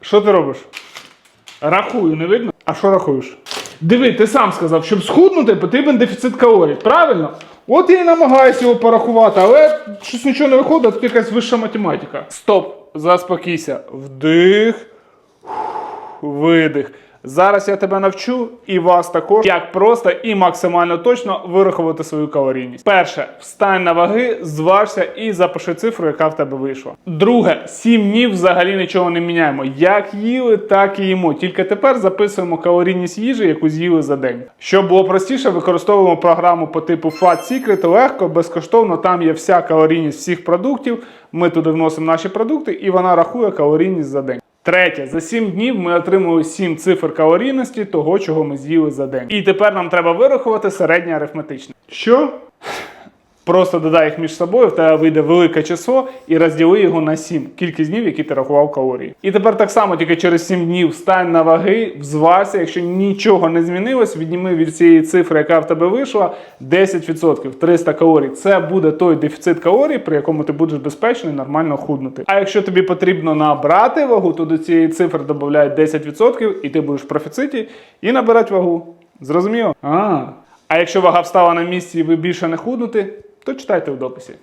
Що ти робиш? Рахую, не видно? А що рахуєш? Диви, ти сам сказав, щоб схуднути, потрібен дефіцит калорій. Правильно? От я і намагаюся його порахувати, але щось нічого не виходить, тут якась вища математика. Стоп, заспокійся. Вдих, видих. Зараз я тебе навчу і вас також, як просто і максимально точно вирахувати свою калорійність. Перше, встань на ваги, зважся і запиши цифру, яка в тебе вийшла. Друге, 7 днів взагалі нічого не міняємо. Як їли, так і їмо. Тільки тепер записуємо калорійність їжі, яку з'їли за день. Щоб було простіше, використовуємо програму по типу Fat Secret, легко, безкоштовно. Там є вся калорійність всіх продуктів. Ми туди вносимо наші продукти, і вона рахує калорійність за день. Третє, за 7 днів ми отримали 7 цифр калорійності того, чого ми з'їли за день. І тепер нам треба вирахувати середнє арифметичне. Що? Просто додай їх між собою, в тебе вийде велике число і розділи його на 7, кількість днів, які ти рахував калорії. І тепер так само, тільки через 7 днів встань на ваги, взвайся, якщо нічого не змінилось, відніми від цієї цифри, яка в тебе вийшла, 10%, 300 калорій. Це буде той дефіцит калорій, при якому ти будеш безпечно і нормально худнути. А якщо тобі потрібно набрати вагу, то до цієї цифри додають 10% і ти будеш в профіциті і набирати вагу. Зрозуміло? А. А якщо вага встала на місці і ви більше не худнете, то читайте в дописі.